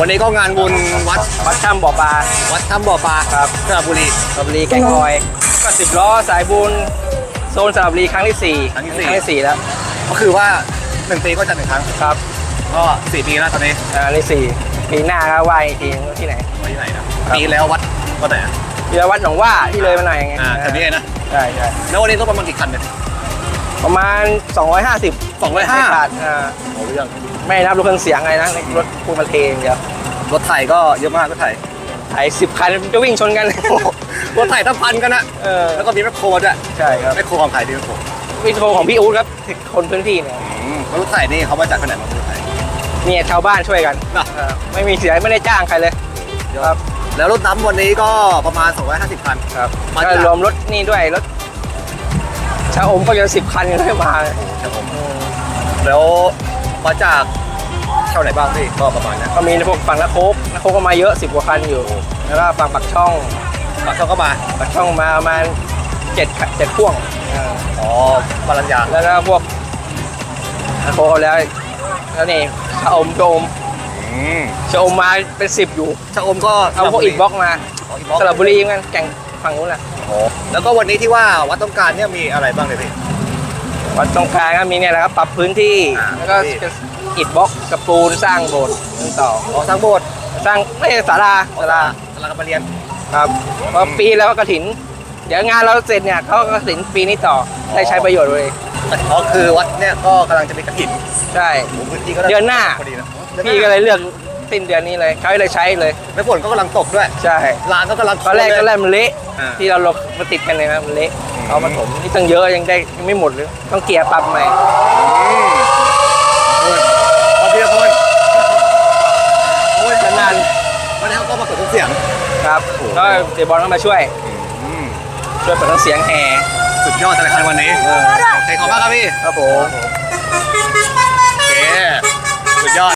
วันนี้ก็งานบุญวัดวัดถ้ำบ่อปลาวัดถ้ำบ่อปลาครับสระบุรีสระบุรีแก่งคอย ก็สิบล้อสายบุญโซนสระบุรีครั้งที่สี่ครั้งที่สี่ครั้งที่สี่แล้ว ก็คือว่าหนึ่งปีก็จะหนึ่งครั้งครับ ก็สี่ปีแล้วตอนนี้อ่าในสี่ปีหน้าก็ไหวอีกทีที่ไหนไว้ที่ไหนนะปีแล้ววัดวัดไหนอะที่วัดหนองว่าที่เลยมาหน่อยไงอ่าแถวนี้เองนะใช่ใช่แล้ววันนี้ต้องประมาณกี่คันเนี่ยประมาณ 250 250บาทอ่า โอ้เรื่อง ไม่นับรถเครื่องเสียงอะไรนะรถพูดมาเทอย่างเดียวรถไถก็เยอะมากรถไถไอ้สิบคันจะวิ่งชนกัน รถไถตั้งพันกันนะเออแล้วก็มีแมคโครด้วยใช่ครับแมคโครของไถดีแมคโครวิดีโอของพี่อู๊ดครับคนพื้นที่เนี่ยอืมแล้วรถไถนี่เขามาจากที่ไหนมารถไถเนี่ยชาวบ้านช่วยกันนะเออไม่มีเสียไม่ได้จ้างใครเลยครับแล้วรถน้ำวันนี้ก็ประมาณ 250 คันครับมาก็จากรวมรถนี่ด้วยรถชาอมก็จะสิบคันยังไม่มา ครับผมแล้วมาจาก เท่าไหนบ้างพี่ก็ประมาณนั้นก็มีพวกฝั่งนักโคกนักโคกก็มาเยอะสิบกว่าคันอยู่ แล้วก็ฝั่งปักช่องปากช่องก็มาปักช่องมาประมาณเจ็ดเจ็ดพ่วงเอออ๋อปรัญญาแล้วก็พวกนักโคกเขาแล้วแล้วนี่ชาอมชาอมอืมชาอมมาเป็นสิบอยู่ ชะอมก็เอาพวกอิฐบล็อกมาอ๋ออิฐบล็อกสระบุรีเหมือนกันแก่งฝั่งนู้นแหละโอ้แล้วก็วันนี้ที่ว่าวัดต้องการเนี่ยมีอะไรบ้างเลยพี่ วัดตรงกลางก็มีเนี่ยแหละครับปรับพื้นที่อ่าแล้วก็พื้นที่ อิฐบล็อกกับปูนสร้างโบสถ์นั่นต่ออ๋อสร้างโบสถ์สร้างไม่ใช่ศาลาศาลาศาลากรรมเรียนครับเพราะปีแล้วก็กระถิน เดี๋ยวงานเราเสร็จเนี่ยเขาก็กระถินปีนี้ต่อได้ใช้ประโยชน์เลยอ๋อคือวัดเนี่ยก็กำลังจะมีกระถิ่นใช่ โอ้พื้นที่ก็เดือนหน้า พอดีนะพี่ก็เลยเลือกสิ้นเดือนนี้เลยเขาเลยใช้เลยไม่ฝนก็กำลังตกด้วยใช่ร้านก็กำลังตอนแรกโคตอนแรเลยกมันเละอ่า ที่เราลงมาติดกันเลยนะมันเละเอามาถมนี่ตั้งเยอะยังได้ยังไม่หมดเลยต้องเกียร์ปรับใหม่ อืมโอ้ยขอบคุณครับคนโอ้ย นาน วันนี้ เขาก็มาเปิดเครื่องเสียงๆครับโอ้โหก็เดบอลก็มาช่วยอืมช่วยเปิดเครื่องเสียงแห่สุดยอดธนาคารวันนี้เออโอเคขอบคุณมากครับพี่ ครับผม